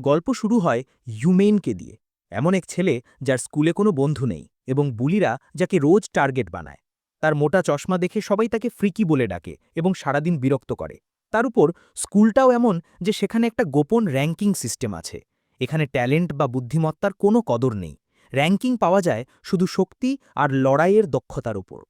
গল্প শুরু হয় ইউমেইনকে দিয়ে। এমন এক ছেলে যার স্কুলে কোনো বন্ধু নেই এবং বুলিরা যাকে রোজ টার্গেট বানায়। তার মোটা চশমা দেখে সবাই তাকে ফ্রিকি বলে ডাকে এবং সারাদিন বিরক্ত করে। তার উপর স্কুলটাও এমন যে সেখানে একটা গোপন র্যাঙ্কিং সিস্টেম আছে। এখানে ট্যালেন্ট বা বুদ্ধিমত্তার কোনো কদর নেই। র্যাঙ্কিং পাওয়া যায় শুধু শক্তি আর লড়াইয়ের দক্ষতার উপর।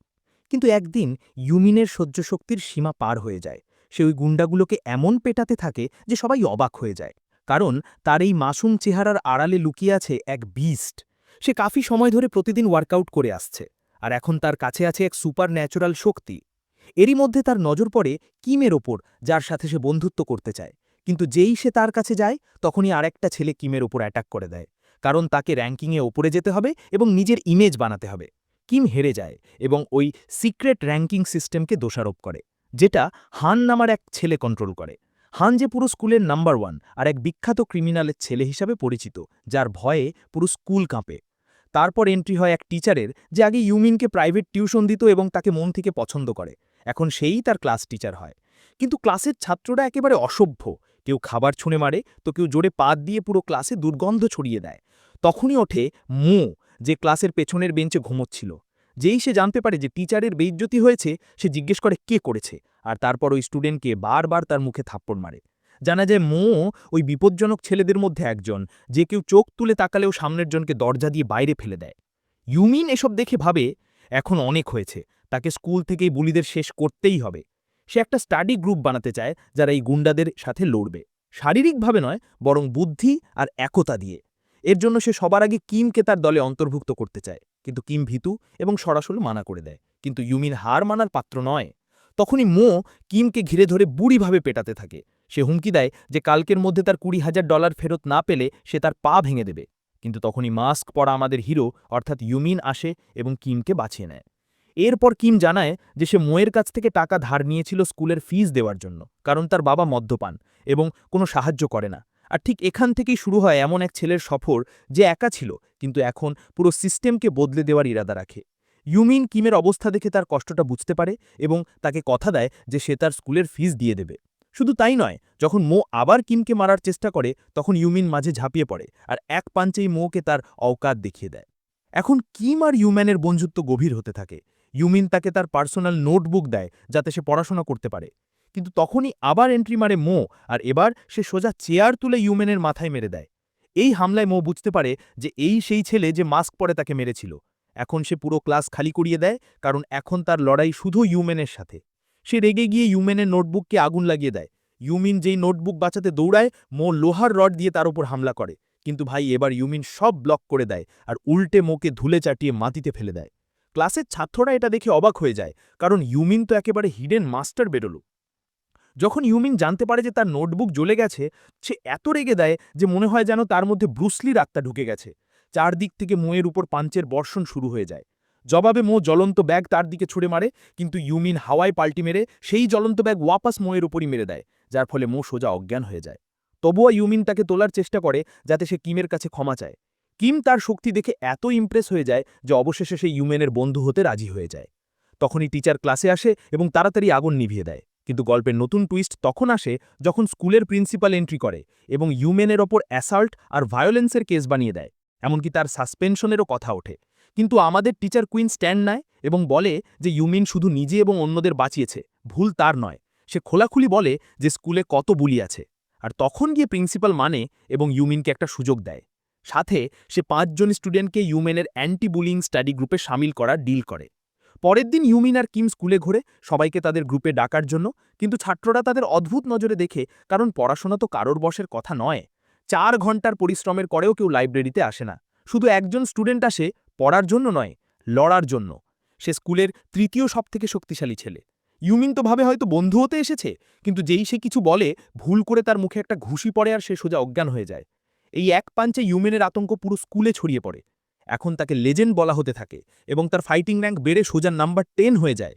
কিন্তু একদিন ইউমিনের সহ্য শক্তির সীমা পার হয়ে যায়। সে ওই গুন্ডাগুলোকে এমন পেটাতে থাকে যে সবাই অবাক হয়ে যায়। কারণ তার এই মাসুম চেহারার আড়ালে লুকিয়ে আছে এক বিস্ট সে কাফি সময় ধরে প্রতিদিন ওয়ার্কআউট করে আসছে, আর এখন তার কাছে আছে এক সুপার ন্যাচারাল শক্তি। এরই মধ্যে তার নজর পড়ে কিমের ওপর, যার সাথে সে বন্ধুত্ব করতে চায়। কিন্তু যেই সে তার কাছে যায়, তখনই আরেকটা ছেলে কিমের ওপর অ্যাটাক করে দেয়, কারণ তাকে র্যাঙ্কিংয়ে ওপরে যেতে হবে এবং নিজের ইমেজ বানাতে হবে। কিম হেরে যায় এবং ওই সিক্রেট র্যাঙ্কিং সিস্টেমকে দোষারোপ করে, যেটা হান নামার এক ছেলে কন্ট্রোল করে। হান যে পুরো স্কুলের নাম্বার ওয়ান আর এক বিখ্যাত ক্রিমিনালের ছেলে হিসাবে পরিচিত, যার ভয়ে পুরো স্কুল কাঁপে। তারপর এন্ট্রি হয় এক টিচারের যে আগে ইউমিনকে প্রাইভেট টিউশন দিত এবং তাকে মন থেকে পছন্দ করে। এখন সেই তার ক্লাস টিচার হয়। কিন্তু ক্লাসের ছাত্ররা একেবারে অসভ্য। কেউ খাবার ছুঁড়ে মারে, তো কেউ জোরে পাত দিয়ে পুরো ক্লাসে দুর্গন্ধ ছড়িয়ে দেয়। তখনই ওঠে মো, যে ক্লাসের পেছনের বেঞ্চে ঘুমোচ্ছিল। যেই সে জানতে পারে যে টিচারের বেইজ্জতি হয়েছে, সে জিজ্ঞেস করে কে করেছে। আর তারপর ওই স্টুডেন্টকে বারবার তার মুখে থাপ্পড় মারে। জানা যায় মো ওই বিপজ্জনক ছেলেদের মধ্যে একজন, যে কেউ চোখ তুলে তাকালেও সামনের জনকে দরজা দিয়ে বাইরে ফেলে দেয়। ইউমিন এসব দেখে ভাবে, এখন অনেক হয়েছে, তাকে স্কুল থেকেই বুলিদের শেষ করতেই হবে। সে একটা স্টাডি গ্রুপ বানাতে চায়, যারা এই গুন্ডাদের সাথে লড়বে। শারীরিকভাবে নয়, বরং বুদ্ধি আর একতা দিয়ে। এর জন্য সে সবার আগে কিমকে তার দলে অন্তর্ভুক্ত করতে চায়। কিন্তু কিম ভীতু এবং সরাসরি মানা করে দেয়। কিন্তু ইউমিন হার মানার পাত্র নয়। তখনই মো কিমকে ঘিরে ধরে বুড়িভাবে পেটাতে থাকে। সে হুমকি দেয় যে কালকের মধ্যে তার কুড়ি হাজার ডলার ফেরত না পেলে সে তার পা ভেঙে দেবে। কিন্তু তখনই মাস্ক পরা আমাদের হিরো, অর্থাৎ ইউমিন, আসে এবং কিমকে বাঁচিয়ে নেয়। এরপর কিম জানায় যে সে মোয়ের কাছ থেকে টাকা ধার নিয়েছিল স্কুলের ফিজ দেওয়ার জন্য, কারণ তার বাবা মদ্যপান এবং কোনো সাহায্য করে না। আর ঠিক এখান থেকেই শুরু হয় এমন এক ছেলের সফর যে একা ছিল, কিন্তু এখন পুরো সিস্টেমকে বদলে দেওয়ার ইরাদা রাখে। ইউমিন কিমের অবস্থা দেখে তার কষ্টটা বুঝতে পারে এবং তাকে কথা দেয় যে সে তার স্কুলের ফিস দিয়ে দেবে। শুধু তাই নয়, যখন মো আবার কিমকে মারার চেষ্টা করে, তখন ইউমিন মাঝে ঝাঁপিয়ে পড়ে আর এক পাঞ্চেই মোকে তার অওকাত দেখিয়ে দেয়। এখন কিম আর ইউম্যানের বন্ধুত্ব গভীর হতে থাকে। ইউমিন তাকে তার পার্সোনাল নোটবুক দেয় যাতে সে পড়াশোনা করতে পারে। কিন্তু তখনই আবার এন্ট্রি মারে মো আর এবার সে সোজা চেয়ার তুলে ইউমেনের মাথায় মেরে দেয়। এই হামলায় মো বুঝতে পারে যে এই সেই ছেলে যে মাস্ক পরে তাকে মেরেছিল। এখন সে পুরো ক্লাস খালি করিয়ে দেয়, কারণ এখন তার লড়াই শুধু ইউমেনের সাথে। সে রেগে গিয়ে ইউমেনের নোটবুককে আগুন লাগিয়ে দেয়। ইউমিন যেই নোটবুক বাঁচাতে দৌড়ায়, মো লোহার রড দিয়ে তার উপর হামলা করে। কিন্তু ভাই, এবার ইউমিন সব ব্লক করে দেয় আর উল্টে মোকে ধুলে চাটিয়ে মাটিতে ফেলে দেয়। ক্লাসের ছাত্ররা এটা দেখে অবাক হয়ে যায়, কারণ ইউমিন তো একেবারে হিডেন মাস্টার বেরোলো। যখন ইউমিন জানতে পারে যে তার নোটবুক জ্বলে গেছে, সে এত রেগে দেয় যে মনে হয় যেন তার মধ্যে ব্রুসলির আত্মা ঢুকে গেছে। চারদিক থেকে মোয়ের উপর পাঞ্চের বর্ষণ শুরু হয়ে যায়। জবাবে মো জ্বলন্ত ব্যাগ তার দিকে ছুড়ে মারে, কিন্তু ইউমিন হাওয়ায় পাল্টি মেরে সেই জ্বলন্ত ব্যাগ ওয়াপাস মোয়ের উপরই মেরে দেয়, যার ফলে মো সোজা অজ্ঞান হয়ে যায়। তবুও ইউমিন তাকে তোলার চেষ্টা করে যাতে সে কিমের কাছে ক্ষমা চায়। কিম তার শক্তি দেখে এত ইমপ্রেস হয়ে যায় যে অবশেষে সে ইউমেনের বন্ধু হতে রাজি হয়ে যায়। তখনই টিচার ক্লাসে আসে এবং তাড়াতাড়ি আগুন নিভিয়ে দেয়। কিন্তু গল্পের নতুন টুইস্ট তখন আসে যখন স্কুলের প্রিন্সিপাল এন্ট্রি করে এবং ইউমেনের ওপর অ্যাসাল্ট আর ভায়োলেন্সের কেস বানিয়ে দেয়। এমনকি তার সাসপেনশনেরও কথা ওঠে। কিন্তু আমাদের টিচার কুইন স্ট্যান্ড নেয় এবং বলে যে ইউমিন শুধু নিজে এবং অন্যদের বাঁচিয়েছে, ভুল তার নয়। সে খোলাখুলি বলে যে স্কুলে কত বুলি আছে। আর তখন গিয়ে প্রিন্সিপাল মানে এবং ইউমিনকে একটা সুযোগ দেয়। সাথে সে পাঁচজন স্টুডেন্টকে ইউমেনের অ্যান্টি বুলিং স্টাডি গ্রুপে সামিল করার ডিল করে। পরের দিন ইউমিন আর কিম স্কুলে ঘুরে, সবাইকে তাদের গ্রুপে ডাকার জন্য, কিন্তু ছাত্ররা তাদের অদ্ভুত নজরে দেখে, কারণ পড়াশোনা তো কারোর বসের কথা নয়। চার ঘণ্টার পরিশ্রমের করেও কেউ লাইব্রেরিতে আসে না। শুধু একজন স্টুডেন্ট আসে পড়ার জন্য নয়, লড়ার জন্য। সে স্কুলের তৃতীয় সবথেকে শক্তিশালী ছেলে। ইউমিন তো ভাবে হয়তো বন্ধু হতে এসেছে, কিন্তু যেই সে কিছু বলে, ভুল করে তার মুখে একটা ঘুষি পড়ে আর সে সোজা অজ্ঞান হয়ে যায়। এই এক পাঞ্চে ইউমেনের আতঙ্ক পুরো স্কুলে ছড়িয়ে পড়ে। এখন তাকে লেজেন্ড বলা হতে থাকে এবং তার ফাইটিং র্যাঙ্ক বেড়ে সোজা নাম্বার টেন হয়ে যায়।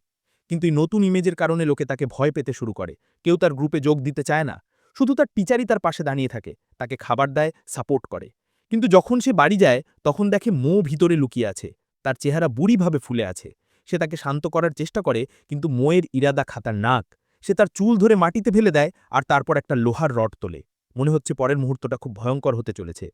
কিন্তু এই নতুন ইমেজের কারণে লোকে তাকে ভয় পেতে শুরু করে। কেউ তার গ্রুপে যোগ দিতে চায় না। শুধু তার টিচারই তার পাশে দাঁড়িয়ে থাকে, তাকে খাবার দেয়, সাপোর্ট করে। কিন্তু যখন সে বাড়ি যায়, তখন দেখে মো ভিতরে লুকিয়ে আছে, তার চেহারা বুড়িভাবে ফুলে আছে। সে তাকে শান্ত করার চেষ্টা করে, কিন্তু মোয়ের ইরাদা খাতার নাক। সে তার চুল ধরে মাটিতে ফেলে দেয় আর তারপর একটা লোহার রড তোলে। মনে হচ্ছে পরের মুহূর্তটা খুব ভয়ঙ্কর হতে চলেছে।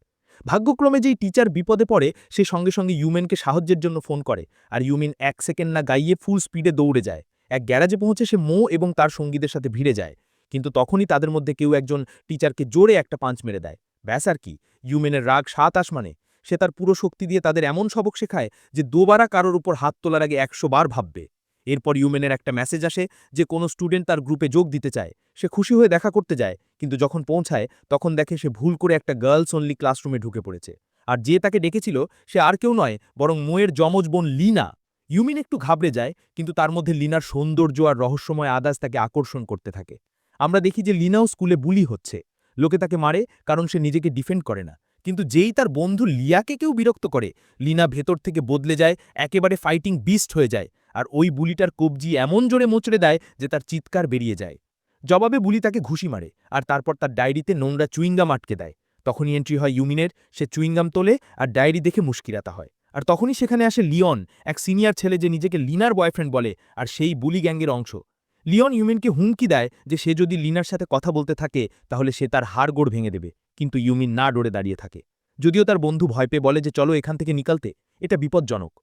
ভাগ্যক্রমে যেই টিচার বিপদে পড়ে, সে সঙ্গে সঙ্গে ইউমেনকে সাহায্যের জন্য ফোন করে আর ইউমিন এক সেকেন্ড না গাইয়ে ফুল স্পিডে দৌড়ে যায়। এক গ্যারাজে পৌঁছে সে মো এবং তার সঙ্গীদের সাথে ভিড়ে যায়। কিন্তু তখনই তাদের মধ্যে কেউ একজন টিচারকে জোরে একটা পাঞ্চ মেরে দেয়। ব্যাস আর কি। ইউমেনের রাগ সাত আসমানে। সে তার পুরো শক্তি দিয়ে তাদের এমন সবক শেখায় যে দোবারা কারোর উপর হাত তোলার আগে একশো বার ভাববে। এরপর ইউমেনের একটা মেসেজ আসে যে কোনো স্টুডেন্ট তার গ্রুপে যোগ দিতে চায়। সে খুশি হয়ে দেখা করতে যায়, কিন্তু যখন পৌঁছায়, তখন দেখে সে ভুল করে একটা গার্লস অনলি ক্লাসরুমে ঢুকে পড়েছে। আর যে তাকে ডেকেছিল, সে আর কেউ নয়, বরং মোয়ের যমজ বোন লিনা। ইউমিন একটু ঘাবড়ে যায়, কিন্তু তার মধ্যে লিনার সৌন্দর্য আর রহস্যময় আদাজ তাকে আকর্ষণ করতে থাকে। আমরা দেখি যে লিনাও স্কুলে বুলি হচ্ছে। লোকে তাকে মারে কারণ সে নিজেকে ডিফেন্ড করে না। কিন্তু যেই তার বন্ধু লিয়াকে কেউ বিরক্ত করে, লিনা ভেতর থেকে বদলে যায়, একেবারে ফাইটিং বিস্ট হয়ে যায় আর ওই বুলিটার কবজি এমন জোরে মোচড়ে দেয় যে তার চিৎকার বেরিয়ে যায়। জবাবে বুলি তাকে ঘুষি মারে আর তারপর তার ডায়েরিতে নোংরা চুইংগাম আটকে দেয়। তখনই এন্ট্রি হয় ইউমিনের, সে চুইংগাম তোলে আর ডায়েরি দেখে মুশকিরাতা হয়। আর তখনই সেখানে আসে লিওন, এক সিনিয়র ছেলে যে নিজেকে লিনার বয়ফ্রেন্ড বলে আর সেই বুলি গ্যাংয়ের অংশ। লিওন ইউমিনকে হুমকি দেয় যে সে যদি লিনার সাথে কথা বলতে থাকে, তাহলে সে তার হাড়গোড় ভেঙে দেবে, কিন্তু ইউমিন না ডরে দাঁড়িয়ে থাকে। যদিও তার বন্ধু ভয় পেয়ে বলে যে, চলো এখান থেকে নিকালতে। এটা বিপজ্জনক।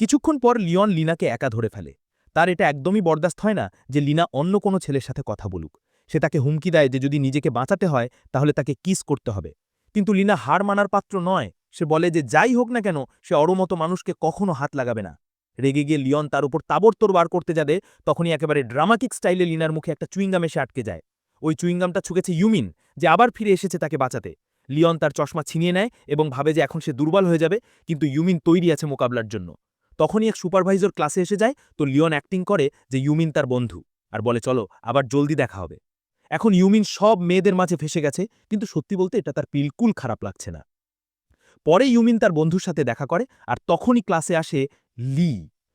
কিছুক্ষণ পর লিওন লিনাকে একা ধরে ফেলে। তার এটা একদমই বরদাস্ত হয় না যে লিনা অন্য কোনো ছেলের সাথে কথা বলুক। সে তাকে হুমকি দেয় যে, যদি নিজেকে বাঁচাতে হয়, তাহলে তাকে কিস করতে হবে। কিন্তু লিনা হার মানার পাত্র নয়। সে বলে যে, যাই হোক না কেন, সে অরমতো মানুষকে কখনো হাত লাগাবে না। রেগে গিয়ে লিওন তার উপর তাবড়তোড় বার করতে যাবে, তখনই একেবারে ড্রামাটিক স্টাইলে লিনার মুখে একটা চুইংগাম এসে আটকে যায়। ওই চুইংগামটা ছুকেছে ইউমিন, যে আবার ফিরে এসেছে তাকে বাঁচাতে। লিওন তার চশমা ছিনিয়ে নেয় এবং ভাবে যে এখন সে দুর্বল হয়ে যাবে, কিন্তু ইউমিন তৈরি আছে মোকাবলার জন্য। তখনই এক সুপারভাইজর ক্লাসে এসে যায়, তো লিওন অ্যাক্টিং করে যে ইউমিন তার বন্ধু, আর বলে, চলো, আবার জলদি দেখা হবে। এখন ইউমিন সব মেয়েদের মাঝে ফেসে গেছে, কিন্তু সত্যি বলতে এটা তার বিলকুল খারাপ লাগছে না। পরে ইউমিন তার বন্ধুর সাথে দেখা করে, আর তখনই ক্লাসে আসে লি,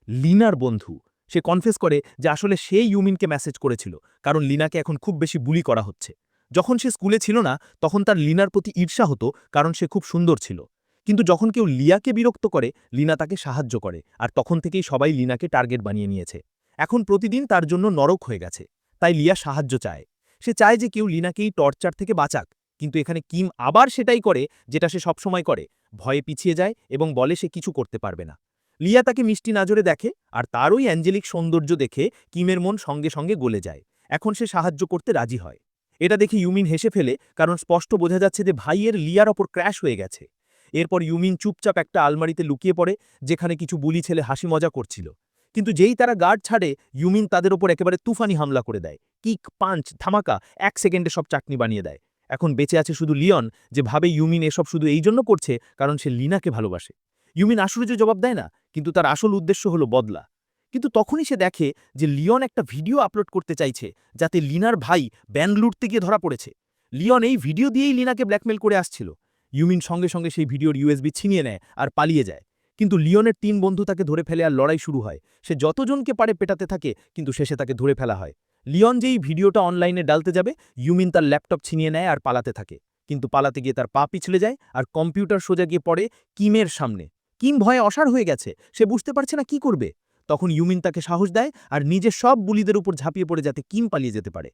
লিনার বন্ধু। সে কনফেস করে যে আসলে সে ইউমিনকে মেসেজ করেছিল, কারণ লিনাকে এখন খুব বেশি বুলি করা হচ্ছে। যখন সে স্কুলে ছিল না, তখন তার লিনার প্রতি ঈর্ষা হতো, কারণ সে খুব সুন্দর ছিল। কিন্তু যখন কেউ লিয়াকে বিরক্ত করে, লিনা তাকে সাহায্য করে, আর তখন থেকেই সবাই লিনাকে টার্গেট বানিয়ে নিয়েছে। এখন প্রতিদিন তার জন্য নরক হয়ে গেছে, তাই লিয়া সাহায্য চায়। সে চায় যে কেউ লিনাকেই টর্চার থেকে বাঁচাক, কিন্তু এখানে কিম আবার সেটাই করে, যেটা সে সবসময় করে। ভয়ে পিছিয়ে যায় এবং বলে সে কিছু করতে পারবে না। লিয়া তাকে মিষ্টি নাজরে দেখে আর তার ওই অ্যাঞ্জেলিক সৌন্দর্য দেখে কিমের মন সঙ্গে সঙ্গে গলে যায়। এখন সে সাহায্য করতে রাজি হয়। এটা দেখে ইউমিন হেসে ফেলে, কারণ স্পষ্ট বোঝা যাচ্ছে যে ভাইয়ের লিয়ার ওপর ক্র্যাশ হয়ে গেছে। এরপর ইউমিন চুপচাপ একটা আলমারিতে লুকিয়ে পড়ে, যেখানে কিছু বুলি ছেলে হাসি মজা করছিল। কিন্তু যেই তারা গার্ড ছাড়ে, ইউমিন তাদের ওপর একেবারে তুফানি হামলা করে দেয়। কিক, পাঞ্চ, ধামাকা, এক সেকেন্ডে সব চাটনি বানিয়ে দেয়। এখন বেঁচে আছে শুধু লিয়ন, যে ভাবে ইউমিন এসব শুধু এই জন্য করছে, কারণ সে লিনাকে ভালোবাসে। ইউমিন আশুর্য জবাব দেয় না? কিন্তু তার আসল উদ্দেশ্য হলো বদলা। কিন্তু তখনই সে দেখে যে লিওন একটা ভিডিও আপলোড করতে চাইছে, যাতে লিনার ভাই ব্যান লুটতে গিয়ে ধরা পড়েছে। লিওন এই ভিডিও দিয়েই লিনাকে ব্ল্যাকমেল করে আসছিল। ইউমিন সঙ্গে সঙ্গে সেই ভিডিওর ইউএসবি ছিনিয়ে নেয় আর পালিয়ে যায়। কিন্তু লিওনের তিন বন্ধু তাকে ধরে ফেলে আর লড়াই শুরু হয়। সে যতজনকে পারে পেটাতে থাকে, কিন্তু শেষে তাকে ধরে ফেলা হয়। লিওন যেই ভিডিওটা অনলাইনে ডালতে যাবে ইউমিন তার ল্যাপটপ ছিনিয়ে নেয় আর পালাতে থাকে। কিন্তু পালাতে গিয়ে তার পা পিছলে যায় আর কম্পিউটার সোজা গিয়ে পড়ে কিমের সামনে। কিম ভয়ে অসার হয়ে গেছে, সে বুঝতে পারছে না কি করবে। তখন ইউমিন তাকে সাহস দেয় আর নিজের সব বুলিদের উপর ঝাঁপিয়ে পড়ে যাতে কিম পালিয়ে যেতে পারে।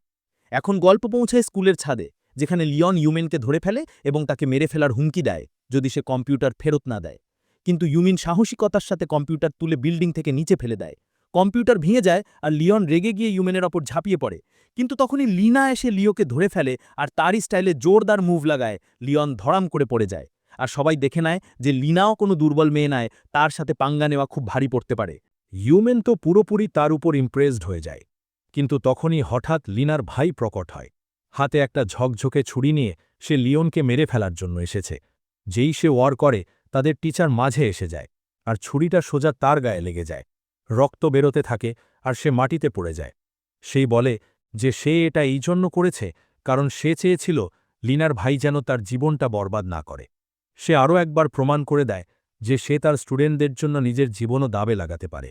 এখন গল্প পৌঁছায় স্কুলের ছাদে, যেখানে লিওন ইউমেনকে ধরে ফেলে এবং তাকে মেরে ফেলার হুমকি দেয়, যদি সে কম্পিউটার ফেরত না দেয়। কিন্তু ইউমিন সাহসিকতার সাথে কম্পিউটার তুলে বিল্ডিং থেকে নিচে ফেলে দেয়। কম্পিউটার ভেঙে যায় আর লিওন রেগে গিয়ে ইউমেনের ওপর ঝাঁপিয়ে পড়ে। কিন্তু তখনই লিনা এসে লিওকে ধরে ফেলে আর তারই স্টাইলে জোরদার মুভ লাগায় লিওন ধরাম করে পড়ে যায়। আর সবাই দেখে নেয় যে লিনাও কোনো দুর্বল মেয়ে নয়, তার সাথে পাঙ্গা নেওয়া খুব ভারী পড়তে পারে। ইউমেন তো পুরোপুরি তার উপর ইমপ্রেসড হয়ে যায়। কিন্তু তখনই হঠাৎ লিনার ভাই প্রকট হয়। হাতে একটা ঝকঝকে ছুরি নিয়ে সে লিওনকে মেরে ফেলার জন্য এসেছে। যেই সে ওয়ার করে, তাদের টিচার মাঝে এসে যায় আর ছুরিটা সোজা তার গায়ে লেগে যায়। রক্ত বেরোতে থাকে আর সে মাটিতে পড়ে যায়। সেই বলে যে সে এটা এই জন্য করেছে কারণ সে চেয়েছিল লিনার ভাই যেন তার জীবনটা বরবাদ না করে। সে আরও একবার প্রমাণ করে দেয় যে সে তার স্টুডেন্টদের জন্য নিজের জীবনও দাবে লাগাতে পারে।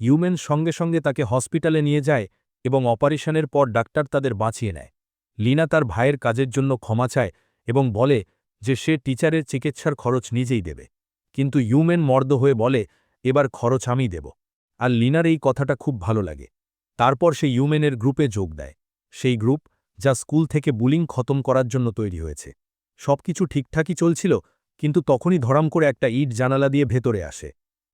ইউমেন সঙ্গে সঙ্গে তাকে হসপিটালে নিয়ে যায় এবং অপারেশনের পর ডাক্তার তাদের বাঁচিয়ে নেয়। লিনা তার ভাইয়ের কাজের জন্য ক্ষমা চায় এবং বলে যে সে টিচারের চিকিৎসার খরচ নিজেই দেবে। কিন্তু ইউমেন মর্দ হয়ে বলে, এবার খরচ আমি দেব। আর লিনার এই কথাটা খুব ভালো লাগে। তারপর সে ইউমেনের গ্রুপে যোগ দেয়। সেই গ্রুপ, যা স্কুল থেকে বুলিং খতম করার জন্য তৈরি হয়েছে। সবকিছু ঠিকঠাকই চলছিল কিন্তু তখনই ধরাম করে একটা ইট জানালা দিয়ে ভেতরে আসে।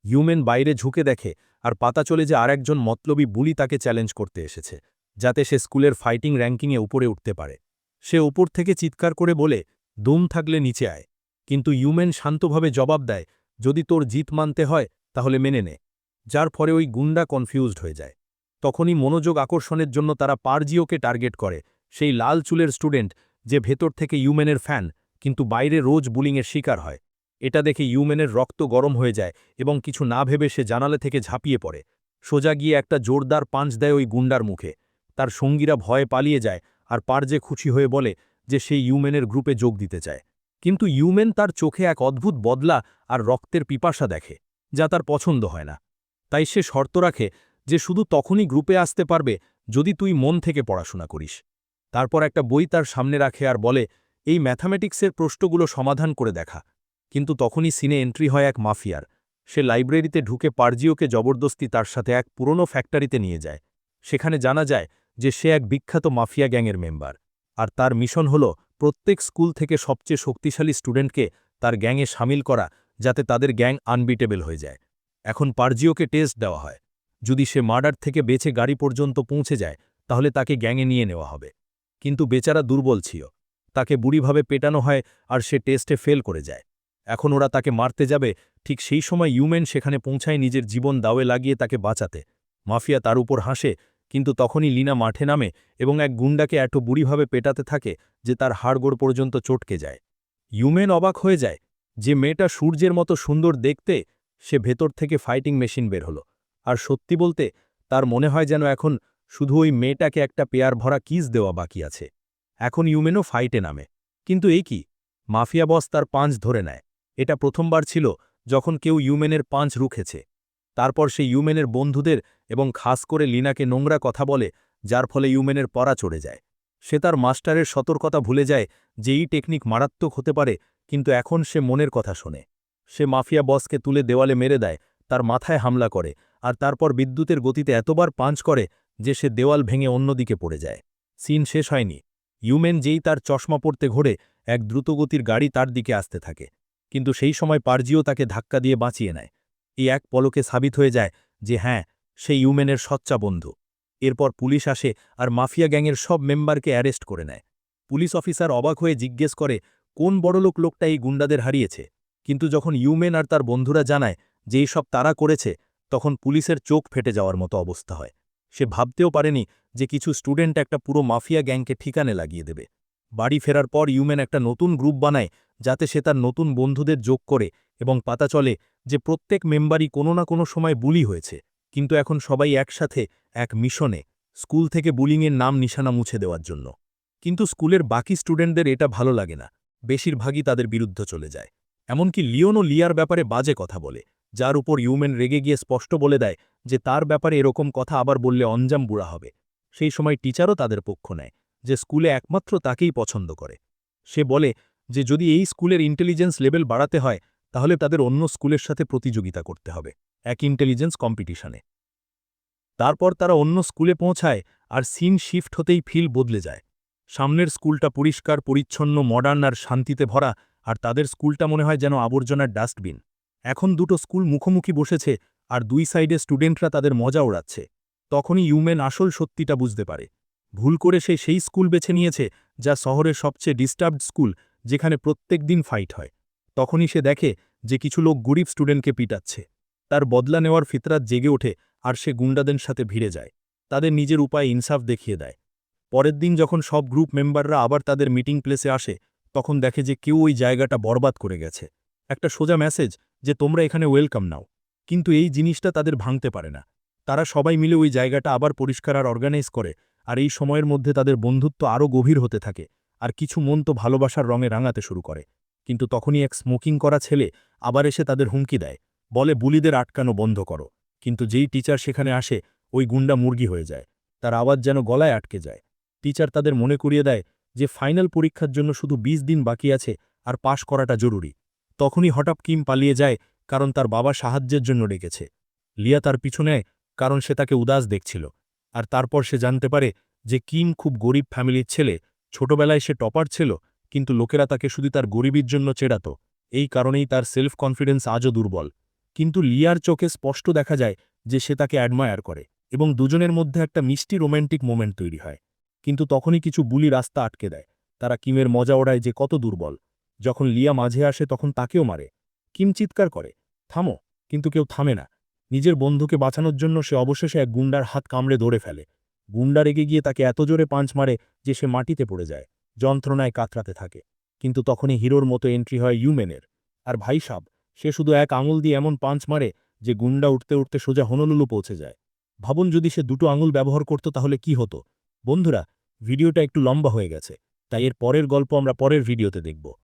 ইউমেন বাইরে ঝুঁকে দেখে আর পাতা চলে যে আরেকজন মতলবী বুলি তাকে চ্যালেঞ্জ করতে এসেছে, যাতে সে স্কুলের ফাইটিং র্যাঙ্কিংয়ে উপরে উঠতে পারে। সে ওপর থেকে চিৎকার করে বলে, দুম থাকলে নিচে আয়। কিন্তু ইউমেন শান্তভাবে জবাব দেয়, যদি তোর জিত মানতে হয়, তাহলে মেনে নে। যার ফলে ওই গুন্ডা কনফিউজড হয়ে যায়। তখনই মনোযোগ আকর্ষণের জন্য তারা পারজিওকে টার্গেট করে, সেই লাল চুলের স্টুডেন্ট, যে ভেতর থেকে ইউমেনের ফ্যান কিন্তু বাইরে রোজ বুলিংয়ের শিকার হয়। এটা দেখে ইউমেনের রক্ত গরম হয়ে যায় এবং কিছু না ভেবে সে জানালে থেকে ঝাঁপিয়ে পড়ে। সোজা গিয়ে একটা জোরদার পাঞ্চ দেয় ওই গুন্ডার মুখে। তার সঙ্গীরা ভয়ে পালিয়ে যায় আর পারজে খুশি হয়ে বলে যে সেই ইউমেনের গ্রুপে যোগ দিতে চায়। কিন্তু ইউমেন তার চোখে এক অদ্ভুত বদলা আর রক্তের পিপাসা দেখে, যা তার পছন্দ হয় না। তাই সে শর্ত রাখে যে শুধু তখনই গ্রুপে আসতে পারবে যদি তুই মন থেকে পড়াশোনা করিস। তারপর একটা বই তার সামনে রাখে আর বলে এই ম্যাথামেটিক্সের প্রশ্নগুলো সমাধান করে দেখা। কিন্তু তখনই সিনে এন্ট্রি হয় এক মাফিয়ার। সে লাইব্রেরিতে ঢুকে পারজিওকে জবরদস্তি তার সাথে এক পুরনো ফ্যাক্টরিতে নিয়ে যায়। সেখানে জানা যায় যে সে এক বিখ্যাত মাফিয়া গ্যাংয়ের মেম্বার। আর তার মিশন হল প্রত্যেক স্কুল থেকে সবচেয়ে শক্তিশালী স্টুডেন্টকে তার গ্যাংয়ে সামিল করা, যাতে তাদের গ্যাং আনবিটেবল হয়ে যায়। এখন পারজিওকে টেস্ট দেওয়া হয়। যদি সে মার্ডার থেকে বেঁচে গাড়ি পর্যন্ত পৌঁছে যায়, তাহলে তাকে গ্যাংয়ে নিয়ে নেওয়া হবে। কিন্তু বেচারা দুর্বল ছিল। তাকে বুড়িভাবে পেটানো হয় আর সে টেস্টে ফেল করে যায়। এখন ওরা তাকে মারতে যাবে, ঠিক সেই সময় ইউমেন সেখানে পৌঁছায় নিজের জীবন দাওয়ে লাগিয়ে তাকে বাঁচাতে। মাফিয়া তার উপর হাসে, কিন্তু তখনই লিনা মাঠে নামে এবং এক গুন্ডাকে এত বুড়িভাবে পেটাতে থাকে যে তার হাড়গোড় পর্যন্ত চটকে যায়। ইউমেন অবাক হয়ে যায় যে মেয়েটা সূর্যের মতো সুন্দর দেখতে, সে ভেতর থেকে ফাইটিং মেশিন বের হলো। আর সত্যি বলতে, তার মনে হয় যেন এখন শুধু ওই মেয়েটাকে একটা পেয়ার ভরা কিস দেওয়া বাকি আছে। এখন ইউমেনও ফাইটে নামে। কিন্তু এই কি? মাফিয়া বস তার পাঁচ ধরে নেয়। এটা প্রথমবার ছিল যখন কেউ ইউমেনের পাঁচ রুখেছে। তারপর সে ইউমেনের বন্ধুদের এবং খাস করে লিনাকে নোংরা কথা বলে, যার ফলে ইউমেনের পরা চড়ে যায়। সে তার মাস্টারের সতর্কতা ভুলে যায় যে এই টেকনিক মারাত্মক হতে পারে, কিন্তু এখন সে মনের কথা শোনে। সে মাফিয়া বসকে তুলে দেওয়ালে মেরে দেয়, তার মাথায় হামলা করে আর তারপর বিদ্যুতের গতিতে এতবার পাঞ্চ করে যে সে দেওয়াল ভেঙে অন্যদিকে পড়ে যায়। সিন শেষ হয়নি। ইউমেন যেই তার চশমা পড়তে ঘোরে, এক দ্রুতগতির গাড়ি তার দিকে আসতে থাকে। কিন্তু সেই সময় পারজিও তাকে ধাক্কা দিয়ে বাঁচিয়ে নেয়। এই এক পলকে সাবিত হয়ে যায় যে হ্যাঁ সে ইউমেনের সচ্চা বন্ধু। এরপর পুলিশ আসে আর মাফিয়া গ্যাংয়ের সব মেম্বারকে অ্যারেস্ট করে নেয়। পুলিশ অফিসার অবাক হয়ে জিজ্ঞেস করে, কোন বড়লোক লোকটা এই গুন্ডাদের হারিয়েছে? কিন্তু যখন ইউমেন আর তার বন্ধুরা জানায় যে সব তারা করেছে, তখন পুলিশের চোখ ফেটে যাওয়ার মতো অবস্থা হয়। সে ভাবতেও পারেনি যে কিছু স্টুডেন্ট একটা পুরো মাফিয়া গ্যাংকে ঠিকানে লাগিয়ে দেবে। বাড়ি ফেরার পর ইউমেন একটা নতুন গ্রুপ বানায় যাতে সে তার নতুন বন্ধুদের যোগ করে এবং পাতা চলে যে প্রত্যেক মেম্বারই কোনো না কোনো সময় বুলি হয়েছে। কিন্তু এখন সবাই একসাথে, এক মিশনে, স্কুল থেকে বুলিংয়ের নাম নিশানা মুছে দেওয়ার জন্য। কিন্তু স্কুলের বাকি স্টুডেন্টদের এটা ভালো লাগে না। বেশিরভাগই তাদের বিরুদ্ধে চলে যায়। এমনকি লিওন লিয়ার ব্যাপারে বাজে কথা বলে। যার উপর ইউমেন রেগে গিয়ে স্পষ্ট বলে দেয় যে তার ব্যাপারে এরকম কথা আবার বললে অঞ্জাম বুড়া হবে। সেই সময় টিচারও তাদের পক্ষ নেয় যে স্কুলে একমাত্র তাকেই পছন্দ করে। সে বলে যে যদি এই স্কুলের ইন্টেলিজেন্স লেভেল বাড়াতে হয়, তাহলে তাদের অন্য স্কুলের সাথে প্রতিযোগিতা করতে হবে, এক ইন্টেলিজেন্স কম্পিটিশনে। তারপর তারা অন্য স্কুলে পৌঁছায় আর সিন শিফট হতেই ফিল বদলে যায়। সামনের স্কুলটা পরিষ্কার, পরিচ্ছন্ন, মডার্ন আর শান্তিতে ভরা, আর তাদের স্কুলটা মনে হয় যেন আবর্জনার ডাস্টবিন। এখন দুটো স্কুল মুখোমুখি বসেছে আর দুই সাইডে স্টুডেন্টরা তাদের মজা ওড়াচ্ছে। তখনই ইউমেন আসল সত্যিটা বুঝতে পারে। ভুল করে সে সেই স্কুল বেছে নিয়েছে যা শহরের সবচেয়ে ডিস্টার্বড স্কুল, যেখানে প্রত্যেক দিন ফাইট হয়। তখনই সে দেখে যে কিছু লোক গরিব স্টুডেন্টকে পিটাচ্ছে। তার বদলা নেওয়ার ফিতরাত জেগে ওঠে আর সে গুন্ডাদের সাথে ভিড়ে যায়। তাদের নিজের উপায় ইনসাফ দেখিয়ে দেয়। পরের দিন যখন সব গ্রুপ মেম্বাররা আবার তাদের মিটিং প্লেসে আসে, তখন দেখে যে কেউ ওই জায়গাটা বরবাদ করে গেছে। একটা সোজা মেসেজ যে তোমরা এখানে ওয়েলকাম নাও। কিন্তু এই জিনিসটা তাদের ভাঙতে পারে না। তারা সবাই মিলে ওই জায়গাটা আবার পরিষ্কার আর অর্গানাইজ করে, আর এই সময়ের মধ্যে তাদের বন্ধুত্ব আরও গভীর হতে থাকে, আর কিছু মন তো ভালোবাসার রঙে রাঙাতে শুরু করে। কিন্তু তখনই এক স্মোকিং করা ছেলে আবার এসে তাদের হুমকি দেয়, বলে বুলিদের আটকানো বন্ধ করো। কিন্তু যেই টিচার সেখানে আসে, ওই গুন্ডা মুরগি হয়ে যায়। তার আওয়াজ যেন গলায় আটকে যায়। টিচার তাদের মনে করিয়ে দেয় যে ফাইনাল পরীক্ষার জন্য শুধু ২০ দিন বাকি আছে, আর পাশ করাটা জরুরি। তখনই হঠাৎ কিম পালিয়ে যায় কারণ তার বাবা সাহায্যের জন্য ডেকেছে। লিয়া তার পিছনে কারণ সে তাকে উদাস দেখছিল। আর তারপর সে জানতে পারে যে কিম খুব গরিব ফ্যামিলির ছেলে, ছোটবেলায় সে টপার ছিল, কিন্তু লোকেরা তাকে শুধু তার গরিবির জন্য চেড়াত। এই কারণেই তার সেলফ কনফিডেন্স আজও দুর্বল। কিন্তু লিয়ার চোখে স্পষ্ট দেখা যায় যে সে তাকে অ্যাডমায়ার করে এবং দুজনের মধ্যে একটা মিষ্টি রোম্যান্টিক মোমেন্ট তৈরি হয়। কিন্তু তখনই কিছু বুলি রাস্তা আটকে দেয়। তারা কিমের মজা ওড়ায় যে কত দুর্বল। যখন লিয়া মাঝে আসে তখন তাকেও মারে। কিম চিৎকার করে, থামো, কিন্তু কেউ থামে না। নিজের বন্ধুকে বাঁচানোর জন্য সে অবশেষে এক গুন্ডার হাত কামড়ে ধরে ফেলে। গুন্ডা রেগে গিয়ে তাকে এত জোরে পাঞ্চ মারে যে সে মাটিতে পড়ে যায়, যন্ত্রণায় কাতরাতে থাকে। কিন্তু তখনই হিরোর মতো এন্ট্রি হয় ইউমেনের। আর ভাই সাব, সে শুধু এক আঙুল দিয়ে এমন পাঞ্চ মারে যে গুন্ডা উঠতে উঠতে সোজা হনলুলু পৌঁছে যায়। ভাবুন যদি সে দুটো আঙুল ব্যবহার করত তাহলে কি হতো? বন্ধুরা, ভিডিওটা একটু লম্বা হয়ে গেছে, তাই এর পরের গল্প আমরা পরের ভিডিওতে দেখব।